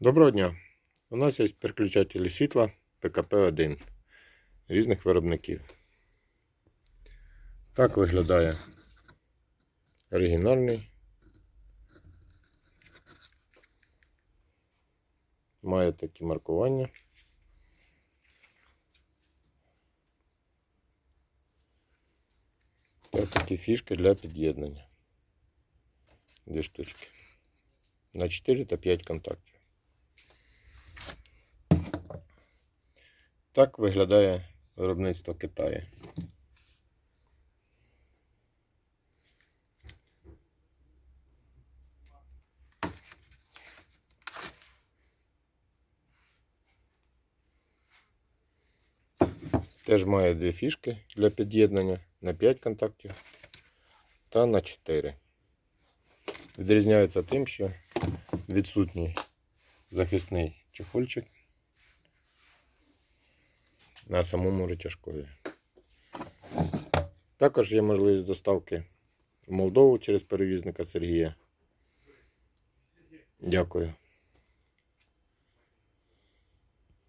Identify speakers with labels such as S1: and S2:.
S1: Доброго дня! У нас є переключателі світла ПКП-1 різних виробників. Так виглядає оригінальний. Має такі маркування. Та такі фішки для під'єднання. Дві штучки. На 4 та 5 контактів. Так виглядає виробництво Китаю. Теж має дві фішки для під'єднання на 5 контактів та на 4. Відрізняється тим, що відсутній захисний чехольчик на самому рычажкові. Також є можливість доставки в Молдову через перевізника Сергія. Дякую.